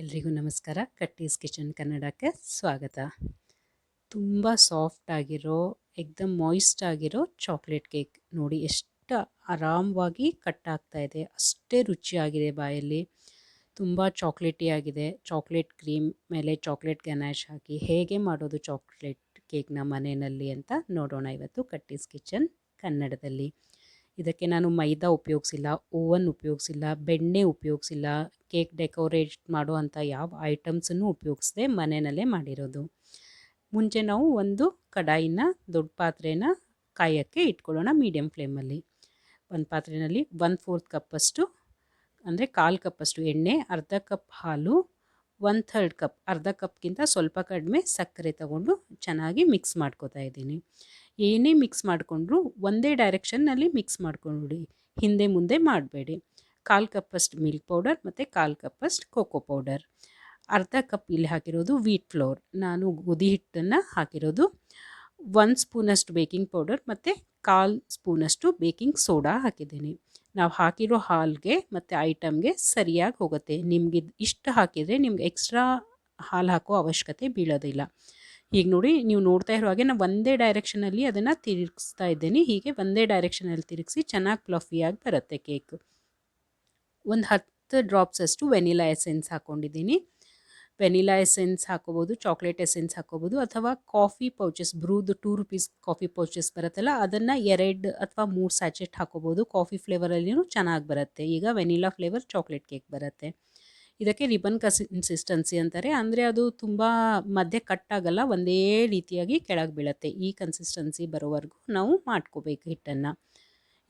ಎಲ್ರಿಗೂ ನಮಸ್ಕಾರ. ಕಟ್ಟೀಸ್ ಕಿಚನ್ ಕನ್ನಡಕ್ಕೆ ಸ್ವಾಗತ. ತುಂಬ ಸಾಫ್ಟ್ ಆಗಿರೋ, ಎಕ್ದಮ್ ಮಾಯಿಸ್ಟ್ ಆಗಿರೋ ಚಾಕ್ಲೇಟ್ ಕೇಕ್ ನೋಡಿ ಎಷ್ಟು ಆರಾಮವಾಗಿ ಕಟ್ ಆಗ್ತಾ ಇದೆ. ಅಷ್ಟೇ ರುಚಿಯಾಗಿದೆ ಬಾಯಲ್ಲಿ. ತುಂಬ ಚಾಕ್ಲೇಟಿ ಆಗಿದೆ. ಚಾಕ್ಲೇಟ್ ಕ್ರೀಮ್ ಮೇಲೆ ಚಾಕ್ಲೇಟ್ ಗನಾಶ್ ಹಾಕಿ ಹೇಗೆ ಮಾಡೋದು ಚಾಕ್ಲೇಟ್ ಕೇಕ್ನ ಮನೆಯಲ್ಲಿ ಅಂತ ನೋಡೋಣ ಇವತ್ತು ಕಟ್ಟೀಸ್ ಕಿಚನ್ ಕನ್ನಡದಲ್ಲಿ. ಇದಕ್ಕೆ ನಾನು ಮೈದಾ ಉಪಯೋಗಿಸಿಲ್ಲ, ಓವನ್ ಉಪಯೋಗಿಸಿಲ್ಲ, ಬೆಣ್ಣೆ ಉಪಯೋಗಿಸಿಲ್ಲ, ಕೇಕ್ ಡೆಕೋರೇಟ್ ಮಾಡೋ ಅಂಥ ಯಾವ ಐಟಮ್ಸನ್ನು ಉಪಯೋಗಿಸದೆ ಮನೆಯಲ್ಲೇ ಮಾಡಿರೋದು. ಮುಂಚೆ ನಾವು ಒಂದು ಕಡಾಯಿನ ದೊಡ್ಡ ಪಾತ್ರೆನ ಕಾಯೋಕ್ಕೆ ಇಟ್ಕೊಳ್ಳೋಣ ಮೀಡಿಯಂ ಫ್ಲೇಮಲ್ಲಿ. ಒಂದು ಪಾತ್ರೆಯಲ್ಲಿ ಒನ್ ಫೋರ್ತ್ ಕಪ್ಪಷ್ಟು, ಅಂದರೆ ಕಾಲು ಕಪ್ಪಷ್ಟು ಎಣ್ಣೆ, ಅರ್ಧ ಕಪ್ ಹಾಲು, ಒನ್ ಥರ್ಡ್ ಕಪ್, ಅರ್ಧ ಕಪ್ಗಿಂತ ಸ್ವಲ್ಪ ಕಡಿಮೆ ಸಕ್ಕರೆ ತಗೊಂಡು ಚೆನ್ನಾಗಿ ಮಿಕ್ಸ್ ಮಾಡ್ಕೋತಾ ಇದ್ದೀನಿ. ಏನೇ ಮಿಕ್ಸ್ ಮಾಡಿಕೊಂಡ್ರು ಒಂದೇ ಡೈರೆಕ್ಷನ್ನಲ್ಲಿ ಮಿಕ್ಸ್ ಮಾಡ್ಕೊಂಡ್ಬಿಡಿ. ಹಿಂದೆ ಮುಂದೆ ಮಾಡಬೇಡಿ. ಕಾಲು ಕಪ್ಪಷ್ಟು ಮಿಲ್ಕ್ ಪೌಡರ್ ಮತ್ತು ಕಾಲು ಕಪ್ಪಷ್ಟು ಕೋಕೋ ಪೌಡರ್ ಅರ್ಧ ಕಪ್ ಇಲ್ಲಿ ಹಾಕಿರೋದು ವೀಟ್ ಫ್ಲೋರ್ ನಾನು ಗೋಧಿ ಹಿಟ್ಟನ್ನು ಹಾಕಿರೋದು ಒಂದು ಸ್ಪೂನಷ್ಟು ಬೇಕಿಂಗ್ ಪೌಡರ್ ಮತ್ತು ಕಾಲು ಸ್ಪೂನಷ್ಟು ಬೇಕಿಂಗ್ ಸೋಡಾ ಹಾಕಿದ್ದೀನಿ. ನಾವು ಹಾಕಿರೋ ಹಾಲಿಗೆ ಮತ್ತು ಐಟಮ್ಗೆ ಸರಿಯಾಗಿ ಹೋಗುತ್ತೆ. ನಿಮಗೆ ಇಷ್ಟು ಹಾಕಿದರೆ ನಿಮ್ಗೆ ಎಕ್ಸ್ಟ್ರಾ ಹಾಲು ಹಾಕೋ ಅವಶ್ಯಕತೆ ಬೀಳೋದಿಲ್ಲ. ಈಗ ನೋಡಿ, ನೀವು ನೋಡ್ತಾ ಇರೋ ಹಾಗೆ ನಾನು ಒಂದೇ ಡೈರೆಕ್ಷನಲ್ಲಿ ಅದನ್ನು ತಿರುಗಿಸ್ತಾ ಇದ್ದೀನಿ. ಹೀಗೆ ಒಂದೇ ಡೈರೆಕ್ಷನಲ್ಲಿ ತಿರುಗಿಸಿ ಚೆನ್ನಾಗಿ ಪ್ಲಫಿಯಾಗಿ ಬರುತ್ತೆ ಕೇಕ್ ಒಂದು ಹತ್ತು ಡ್ರಾಪ್ಸ್ ಅಷ್ಟು ವೆನಿಲಾ ಎಸೆನ್ಸ್ ಹಾಕ್ಕೊಂಡಿದ್ದೀನಿ ವೆನಿಲಾ ಎಸೆನ್ಸ್ ಹಾಕೋಬೋದು ಚಾಕ್ಲೇಟ್ ಎಸೆನ್ಸ್ ಹಾಕೋಬೋದು, ಅಥವಾ ಕಾಫಿ ಪೌಚಸ್ ಬ್ರೂದು ಟೂ ರುಪೀಸ್ ಕಾಫಿ ಪೌಚಸ್ ಬರುತ್ತಲ್ಲ, ಅದನ್ನು ಎರಡು ಅಥವಾ ಮೂರು ಸ್ಯಾಚೆಟ್ ಹಾಕೋಬೋದು. ಕಾಫಿ ಫ್ಲೇವರಲ್ಲಿಯೂ ಚೆನ್ನಾಗಿ ಬರುತ್ತೆ. ಈಗ ವೆನಿಲಾ ಫ್ಲೇವರ್ ಚಾಕ್ಲೇಟ್ ಕೇಕ್ ಬರುತ್ತೆ. ಇದಕ್ಕೆ ರಿಬನ್ ಕನ್ಸಿಸ್ಟೆನ್ಸಿ ಅಂತಾರೆ. ಅಂದರೆ ಅದು ತುಂಬ ಮಧ್ಯೆ ಕಟ್ಟಾಗಲ್ಲ, ಒಂದೇ ರೀತಿಯಾಗಿ ಕೆಳಗೆ ಬೀಳುತ್ತೆ. ಈ ಕನ್ಸಿಸ್ಟೆನ್ಸಿ ಬರೋವರೆಗೂ ನಾವು ಮಾಡ್ಕೋಬೇಕು ಹಿಟ್ಟನ್ನು.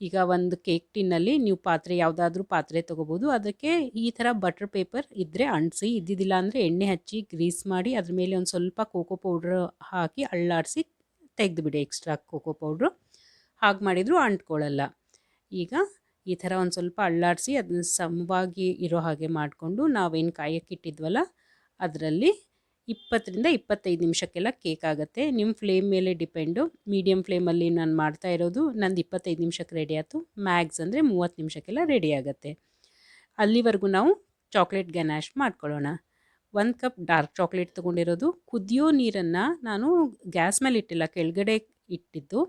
ಈಗ ಒಂದು ಕೇಕ್ ಟಿನ್ನಲ್ಲಿ ನೀವು ಪಾತ್ರೆ, ಯಾವುದಾದ್ರೂ ಪಾತ್ರೆ ತೊಗೋಬೋದು. ಅದಕ್ಕೆ ಈ ಥರ ಬಟರ್ ಪೇಪರ್ ಇದ್ದರೆ ಅಂಟಿಸಿ ಇದ್ದಿದ್ದಿಲ್ಲ ಅಂದರೆ ಎಣ್ಣೆ ಹಚ್ಚಿ ಗ್ರೀಸ್ ಮಾಡಿ, ಅದ್ರ ಮೇಲೆ ಒಂದು ಸ್ವಲ್ಪ ಕೋಕೋ ಪೌಡ್ರ್ ಹಾಕಿ ಅಳ್ಳಾಡಿಸಿ ತೆಗೆದುಬಿಡಿ ಎಕ್ಸ್ಟ್ರಾ ಕೋಕೋ ಪೌಡ್ರು ಹಾಗೆ ಮಾಡಿದರೂ ಅಂಟ್ಕೊಳ್ಳಲ್ಲ. ಈಗ ಈ ಥರ ಒಂದು ಸ್ವಲ್ಪ ಅಳ್ಳಾಡಿಸಿ ಅದನ್ನ ಸಮವಾಗಿ ಇರೋ ಹಾಗೆ ಮಾಡಿಕೊಂಡು ನಾವೇನು ಕಾಯಕ್ಕಿಟ್ಟಿದ್ವಲ್ಲ ಅದರಲ್ಲಿ ಇಪ್ಪತ್ತರಿಂದ ಇಪ್ಪತ್ತೈದು ನಿಮಿಷಕ್ಕೆಲ್ಲ ಕೇಕ್ ಆಗುತ್ತೆ. ನಿಮ್ಮ ಫ್ಲೇಮ್ ಮೇಲೆ ಡಿಪೆಂಡು. ಮೀಡಿಯಮ್ ಫ್ಲೇಮಲ್ಲಿ ನಾನು ಮಾಡ್ತಾ ಇರೋದು ನಂದು ಇಪ್ಪತ್ತೈದು ನಿಮಿಷಕ್ಕೆ ರೆಡಿ ಆಯಿತು. ಮ್ಯಾಗ್ಸ್ ಅಂದರೆ ಮೂವತ್ತು ನಿಮಿಷಕ್ಕೆಲ್ಲ ರೆಡಿ ಆಗುತ್ತೆ. ಅಲ್ಲಿವರೆಗೂ ನಾವು ಚಾಕ್ಲೇಟ್ ಗನಾಶ್ ಮಾಡ್ಕೊಳ್ಳೋಣ. ಒಂದು ಕಪ್ ಡಾರ್ಕ್ ಚಾಕ್ಲೇಟ್ ತೊಗೊಂಡಿರೋದು. ಕುದಿಯೋ ನೀರನ್ನು ನಾನು ಗ್ಯಾಸ್ ಮೇಲೆ ಇಟ್ಟಿಲ್ಲ, ಕೆಳಗಡೆ ಇಟ್ಟಿದ್ದು.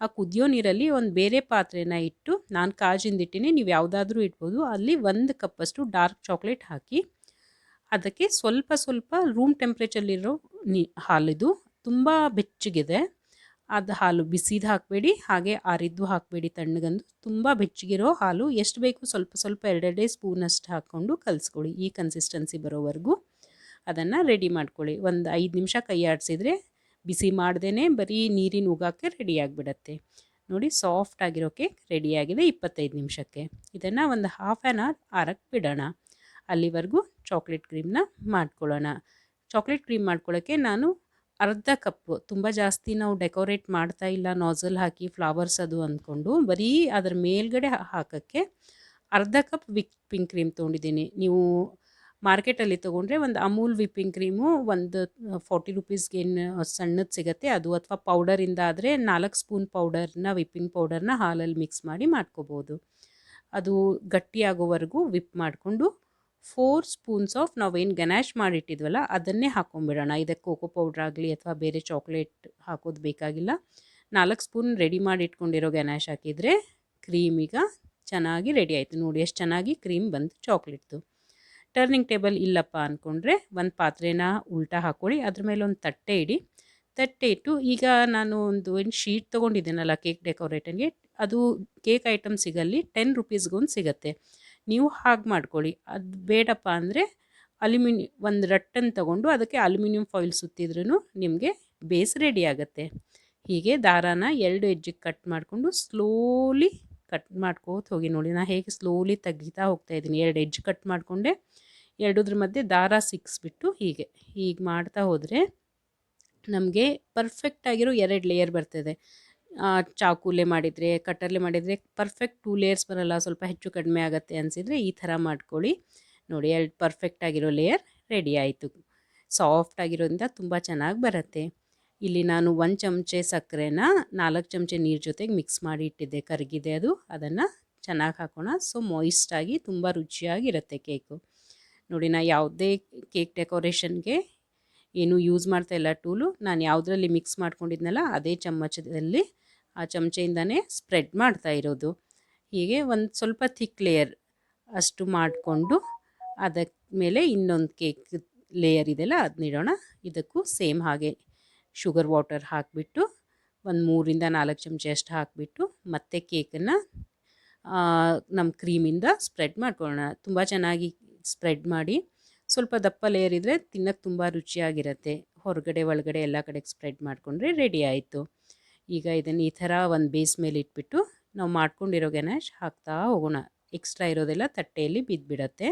ಆ ಕುದಿಯೋ ನೀರಲ್ಲಿ ಒಂದು ಬೇರೆ ಪಾತ್ರೆನ ಇಟ್ಟು ನಾನು ಕಾಜಿಂದಿಟ್ಟಿನಿ ನೀವು ಯಾವುದಾದ್ರೂ ಇಡ್ಬೋದು. ಅಲ್ಲಿ ಒಂದು ಕಪ್ಪಷ್ಟು ಡಾರ್ಕ್ ಚಾಕ್ಲೇಟ್ ಹಾಕಿ, ಅದಕ್ಕೆ ಸ್ವಲ್ಪ ಸ್ವಲ್ಪ ರೂಮ್ ಟೆಂಪ್ರೇಚರ್ಲಿರೋ ನೀ, ಹಾಲಿದು ತುಂಬ ಬೆಚ್ಚಗಿದೆ. ಅದು ಹಾಲು ಬಿಸಿದು ಹಾಕಬೇಡಿ, ಹಾಗೆ ಆರಿದ್ದು ಹಾಕಬೇಡಿ ತಣ್ಣಗಂದು. ತುಂಬ ಬೆಚ್ಚಗಿರೋ ಹಾಲು ಎಷ್ಟು ಬೇಕು ಸ್ವಲ್ಪ ಸ್ವಲ್ಪ ಎರಡೆರಡೇ ಸ್ಪೂನಷ್ಟು ಹಾಕ್ಕೊಂಡು ಕಲಿಸ್ಕೊಳ್ಳಿ, ಈ ಕನ್ಸಿಸ್ಟೆನ್ಸಿ ಬರೋವರೆಗೂ. ಅದನ್ನು ರೆಡಿ ಮಾಡ್ಕೊಳ್ಳಿ. ಒಂದು ಐದು ನಿಮಿಷ ಕೈ ಆಡಿಸಿದ್ರೆ ಬಿಸಿ ಮಾಡ್ದೇ ಬರೀ ನೀರಿನ ಉಗಾಕ್ಕೆ ರೆಡಿ ಆಗಿಬಿಡತ್ತೆ. ನೋಡಿ ಸಾಫ್ಟ್ ಆಗಿರೋಕೆ ರೆಡಿಯಾಗಿದೆ ಇಪ್ಪತ್ತೈದು ನಿಮಿಷಕ್ಕೆ. ಇದನ್ನು ಒಂದು ಹಾಫ್ ಆ್ಯನ್ ಅವರ್ ಆರಕ್ಕೆ ಬಿಡೋಣ. ಅಲ್ಲಿವರೆಗೂ ಚಾಕ್ಲೇಟ್ ಕ್ರೀಮ್ನ ಮಾಡ್ಕೊಳ್ಳೋಣ. ಚಾಕ್ಲೇಟ್ ಕ್ರೀಮ್ ಮಾಡ್ಕೊಳ್ಳೋಕ್ಕೆ ನಾನು ಅರ್ಧ ಕಪ್ಪು, ತುಂಬ ಜಾಸ್ತಿ ನಾವು ಡೆಕೋರೇಟ್ ಮಾಡ್ತಾ ಇಲ್ಲ ನಾಜಲ್ ಹಾಕಿ ಫ್ಲವರ್ಸ್ ಅದು ಅಂದ್ಕೊಂಡು ಬರೀ ಅದರ ಮೇಲ್ಗಡೆ ಹಾಕೋಕ್ಕೆ ಅರ್ಧ ಕಪ್ ವಿಪ್ಪಿಂಗ್ ಕ್ರೀಮ್ ತೊಗೊಂಡಿದ್ದೀನಿ. ನೀವು ಮಾರ್ಕೆಟಲ್ಲಿ ತೊಗೊಂಡ್ರೆ ಒಂದು ಅಮೂಲ್ ವಿಪ್ಪಿಂಗ್ ಕ್ರೀಮು ಒಂದು ಫಾರ್ಟಿ ರುಪೀಸ್ಗೆ ಏನು ಸಣ್ಣದು ಸಿಗುತ್ತೆ. ಅದು ಅಥವಾ ಪೌಡರಿಂದ ಆದರೆ ನಾಲ್ಕು ಸ್ಪೂನ್ ಪೌಡರ್ನ ವಿಪ್ಪಿಂಗ್ ಪೌಡರ್ನ ಹಾಲಲ್ಲಿ ಮಿಕ್ಸ್ ಮಾಡಿ ಮಾಡ್ಕೋಬೋದು. ಅದು ಗಟ್ಟಿಯಾಗೋವರೆಗೂ ವಿಪ್ ಮಾಡಿಕೊಂಡು ಫೋರ್ ಸ್ಪೂನ್ಸ್ ಆಫ್ ನಾವೇನು ಗನಾಶ್ ಮಾಡಿಟ್ಟಿದ್ವಲ್ಲ, ಅದನ್ನೇ ಹಾಕೊಂಬಿಡೋಣ. ಇದಕ್ಕೆ ಕೋಕೋ ಪೌಡ್ರ್ ಆಗಲಿ ಅಥವಾ ಬೇರೆ ಚಾಕ್ಲೇಟ್ ಹಾಕೋದು ಬೇಕಾಗಿಲ್ಲ. ನಾಲ್ಕು ಸ್ಪೂನ್ ರೆಡಿ ಮಾಡಿ ಇಟ್ಕೊಂಡಿರೋ ಗನಾಶ್ ಹಾಕಿದರೆ ಕ್ರೀಮ್ ಈಗ ಚೆನ್ನಾಗಿ ರೆಡಿ ಆಯಿತು. ನೋಡಿ ಎಷ್ಟು ಚೆನ್ನಾಗಿ ಕ್ರೀಮ್ ಬಂದು ಚಾಕ್ಲೇಟ್ದು ಟರ್ನಿಂಗ್ ಟೇಬಲ್ ಇಲ್ಲಪ್ಪ ಅಂದ್ಕೊಂಡ್ರೆ ಒಂದು ಪಾತ್ರೆನ ಉಲ್ಟಾ ಹಾಕ್ಕೊಳ್ಳಿ ಅದ್ರ ಮೇಲೆ ಒಂದು ತಟ್ಟೆ ಇಡಿ. ತಟ್ಟೆ ಇಟ್ಟು ಈಗ ನಾನು ಒಂದು ಏನು ಶೀಟ್ ತೊಗೊಂಡಿದ್ದೀನಲ್ಲ ಕೇಕ್ ಡೆಕೋರೇಟನ್ಗೆ ಅದು ಕೇಕ್ ಐಟಮ್ ಸಿಗಲ್ಲಿ ಟೆನ್ ರುಪೀಸ್ಗೊಂದು ಸಿಗುತ್ತೆ. ನೀವು ಹಾಗೆ ಮಾಡ್ಕೊಳ್ಳಿ. ಅದು ಬೇಡಪ್ಪ ಅಂದರೆ ಅಲ್ಯೂಮಿನಿ, ಒಂದು ರಟ್ಟನ್ನು ತೊಗೊಂಡು ಅದಕ್ಕೆ ಅಲ್ಯೂಮಿನಿಯಂ ಫಾಯಿಲ್ ಸುತ್ತಿದ್ರೂ ನಿಮಗೆ ಬೇಸ್ ರೆಡಿ ಆಗುತ್ತೆ. ಹೀಗೆ ದಾರಾನ ಎರಡು ಹೆಜ್ಜೆಗೆ ಕಟ್ ಮಾಡಿಕೊಂಡು ಸ್ಲೋಲಿ ಕಟ್ ಮಾಡ್ಕೋತ ಹೋಗಿ ನೋಡಿ. ನಾನು ಹೇಗೆ ಸ್ಲೋಲಿ ತೆಗಿತಾ ಹೋಗ್ತಾ ಇದ್ದೀನಿ. ಎರಡು ಹೆಜ್ಜೆ ಕಟ್ ಮಾಡಿಕೊಂಡೆ. ಎರಡದ್ರ ಮಧ್ಯೆ ದಾರ ಸಿಕ್ಸ್ಬಿಟ್ಟು ಹೀಗೆ ಹೀಗೆ ಮಾಡ್ತಾ ಹೋದರೆ ನಮಗೆ ಪರ್ಫೆಕ್ಟಾಗಿರೋ ಎರಡು ಲೇಯರ್ ಬರ್ತದೆ. ಚಾಕುಲೆ ಮಾಡಿದರೆ ಕಟ್ಟರ್ಲೆ ಮಾಡಿದರೆ ಪರ್ಫೆಕ್ಟ್ ಟೂ ಲೇಯರ್ಸ್ ಬರಲ್ಲ, ಸ್ವಲ್ಪ ಹೆಚ್ಚು ಕಡಿಮೆ ಆಗುತ್ತೆ ಅನಿಸಿದರೆ ಈ ಥರ ಮಾಡ್ಕೊಳ್ಳಿ. ನೋಡಿ, ಎರಡು ಪರ್ಫೆಕ್ಟ್ ಆಗಿರೋ ಲೇಯರ್ ರೆಡಿ ಆಯಿತು. ಸಾಫ್ಟ್ ಆಗಿರೋದ್ರಿಂದ ತುಂಬ ಚೆನ್ನಾಗಿ ಬರುತ್ತೆ. ಇಲ್ಲಿ ನಾನು ಒಂದು ಚಮಚೆ ಸಕ್ಕರೆನ ನಾಲ್ಕು ಚಮಚೆ ನೀರು ಜೊತೆಗೆ ಮಿಕ್ಸ್ ಮಾಡಿ ಇಟ್ಟಿದ್ದೆ, ಕರಗಿದೆ ಅದು. ಅದನ್ನು ಚೆನ್ನಾಗಿ ಹಾಕೋಣ. ಸೊ ಮಾಯಿಸ್ಟಾಗಿ ತುಂಬ ರುಚಿಯಾಗಿರುತ್ತೆ ಕೇಕು ನೋಡಿ, ನಾ ಯಾವುದೇ ಕೇಕ್ ಡೆಕೋರೇಷನ್ಗೆ ಏನು ಯೂಸ್ ಮಾಡ್ತಾ ಇಲ್ಲ ಟೂಲು. ನಾನು ಯಾವುದರಲ್ಲಿ ಮಿಕ್ಸ್ ಮಾಡ್ಕೊಂಡಿದ್ನಲ್ಲ, ಅದೇ ಚಮಚದಲ್ಲಿ ಆ ಚಮಚೆಯಿಂದನೇ ಸ್ಪ್ರೆಡ್ ಮಾಡ್ತಾ ಇರೋದು. ಹೀಗೆ ಒಂದು ಸ್ವಲ್ಪ ಥಿಕ್ ಲೇಯರ್ ಅಷ್ಟು ಮಾಡಿಕೊಂಡು ಅದಕ್ಕೆ ಮೇಲೆ ಇನ್ನೊಂದು ಕೇಕ್ ಲೇಯರ್ ಇದೆಯಲ್ಲ ಅದನ್ನಿಡೋಣ ಇದಕ್ಕೂ ಸೇಮ್ ಹಾಗೆ ಶುಗರ್ ವಾಟರ್ ಹಾಕಿಬಿಟ್ಟು ಒಂದು ಮೂರಿಂದ ನಾಲ್ಕು ಚಮಚ ಅಷ್ಟು ಹಾಕಿಬಿಟ್ಟು ಮತ್ತೆ ಕೇಕನ್ನು ನಮ್ಮ ಕ್ರೀಮಿಂದ ಸ್ಪ್ರೆಡ್ ಮಾಡ್ಕೊಳ್ಳೋಣ. ತುಂಬ ಚೆನ್ನಾಗಿ ಸ್ಪ್ರೆಡ್ ಮಾಡಿ ಸ್ವಲ್ಪ ದಪ್ಪ ಲೇಯರ್ ಇದ್ದರೆ ತಿನ್ನೋಕ್ಕೆ ತುಂಬ ರುಚಿಯಾಗಿರುತ್ತೆ. ಹೊರಗಡೆ, ಒಳಗಡೆ ಎಲ್ಲ ಕಡೆಗೆ ಸ್ಪ್ರೆಡ್ ಮಾಡಿಕೊಂಡ್ರೆ ರೆಡಿ ಆಯಿತು. ಈಗ ಇದನ್ನು ಈ ಥರ ಒಂದು ಬೇಸ್ ಮೇಲೆ ಇಟ್ಬಿಟ್ಟು ನಾವು ಮಾಡ್ಕೊಂಡಿರೋ ಗೆನಾಶ್ ಹಾಕ್ತಾ ಹೋಗೋಣ. ಎಕ್ಸ್ಟ್ರಾ ಇರೋದೆಲ್ಲ ತಟ್ಟೆಯಲ್ಲಿ ಬಿದ್ದುಬಿಡತ್ತೆ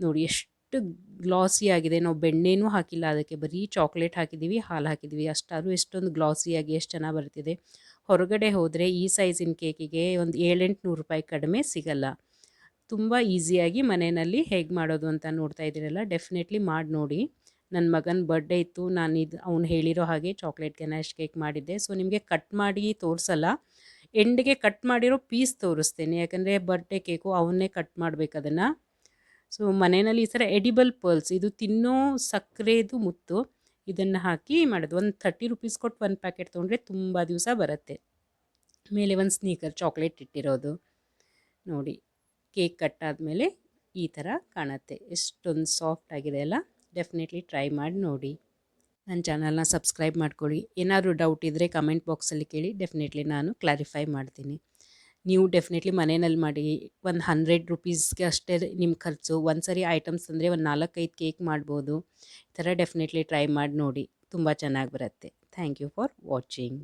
ನೋಡಿ ಎಷ್ಟು ಗ್ಲಾಸಿ ಆಗಿದೆ. ನಾವು ಬೆಣ್ಣೆನೂ ಹಾಕಿಲ್ಲ. ಅದಕ್ಕೆ ಬರೀ ಚಾಕ್ಲೇಟ್ ಹಾಕಿದ್ದೀವಿ ಹಾಲು ಹಾಕಿದ್ದೀವಿ ಅಷ್ಟಾದರೂ ಎಷ್ಟೊಂದು ಗ್ಲಾಸಿಯಾಗಿ ಎಷ್ಟು ಚೆನ್ನಾಗಿ ಬರ್ತಿದೆ. ಹೊರಗಡೆ ಹೋದರೆ ಈ ಸೈಜಿನ ಕೇಕಿಗೆ ಒಂದು ಏಳೆಂಟು ನೂರು ರೂಪಾಯಿ ಕಡಿಮೆ ಸಿಗಲ್ಲ. ತುಂಬ ಈಸಿಯಾಗಿ ಮನೆಯಲ್ಲಿ ಹೇಗೆ ಮಾಡೋದು ಅಂತ ನೋಡ್ತಾ ಇದ್ದೀರಲ್ಲ, ಡೆಫಿನೆಟ್ಲಿ ಮಾಡಿ ನೋಡಿ. ನನ್ನ ಮಗನ ಬರ್ಡೇ ಇತ್ತು, ನಾನು ಇದು ಅವ್ನು ಹೇಳಿರೋ ಹಾಗೆ ಚಾಕ್ಲೇಟ್ ಗನಾಶ್ ಕೇಕ್ ಮಾಡಿದ್ದೆ. ಸೊ, ನಿಮಗೆ ಕಟ್ ಮಾಡಿ ತೋರಿಸಲ್ಲ, ಎಂಡ್ಗೆ ಕಟ್ ಮಾಡಿರೋ ಪೀಸ್ ತೋರಿಸ್ತೇನೆ. ಯಾಕಂದರೆ ಬರ್ಡೇ ಕೇಕು ಅವನ್ನೇ ಕಟ್ ಮಾಡಬೇಕು ಅದನ್ನು. ಸೊ, ಮನೆಯಲ್ಲಿ ಈ ಥರ ಎಡಿಬಲ್ ಪರ್ಲ್ಸ್, ಇದು ತಿನ್ನೋ ಸಕ್ಕರೆದು ಮುತ್ತು. ಇದನ್ನು ಹಾಕಿ ಮಾಡೋದು. ಒಂದು ಥರ್ಟಿ ರುಪೀಸ್ ಕೊಟ್ಟು ಒಂದು ಪ್ಯಾಕೆಟ್ ತೊಗೊಂಡ್ರೆ ತುಂಬ ದಿವಸ ಬರುತ್ತೆ. ಮೇಲೆ ಒಂದು ಸ್ನೀಕರ್, ಚಾಕ್ಲೇಟ್ ಇಟ್ಟಿರೋದು. ನೋಡಿ. ಕೇಕ್ ಕಟ್ಟಾದಮೇಲೆ ಈ ಥರ ಕಾಣುತ್ತೆ. ಎಷ್ಟೊಂದು ಸಾಫ್ಟ್ ಆಗಿದೆ ಅಲ್ಲ? ಡೆಫಿನೆಟ್ಲಿ ಟ್ರೈ ಮಾಡಿ ನೋಡಿ. ನನ್ನ ಚಾನಲ್ನ ಸಬ್ಸ್ಕ್ರೈಬ್ ಮಾಡ್ಕೊಳ್ಳಿ. ಏನಾದರೂ ಡೌಟ್ ಇದ್ದರೆ ಕಮೆಂಟ್ ಬಾಕ್ಸಲ್ಲಿ ಕೇಳಿ, ಡೆಫಿನೆಟ್ಲಿ ನಾನು ಕ್ಲಾರಿಫೈ ಮಾಡ್ತೀನಿ. ನೀವು ಡೆಫಿನೆಟ್ಲಿ ಮನೆಯಲ್ಲಿ ಮಾಡಿ, ಒಂದು ಹಂಡ್ರೆಡ್ ರುಪೀಸ್ಗೆ ಅಷ್ಟೇ ನಿಮ್ಮ ಖರ್ಚು. ಒಂದು ಸರಿ ಐಟಮ್ಸ್ ಅಂದರೆ ಒಂದು ನಾಲ್ಕೈದು ಕೇಕ್ ಮಾಡ್ಬೋದು. ಈ ಥರ ಡೆಫಿನೆಟ್ಲಿ ಟ್ರೈ ಮಾಡಿ ನೋಡಿ. ತುಂಬ ಚೆನ್ನಾಗಿ ಬರುತ್ತೆ. Thank you for watching.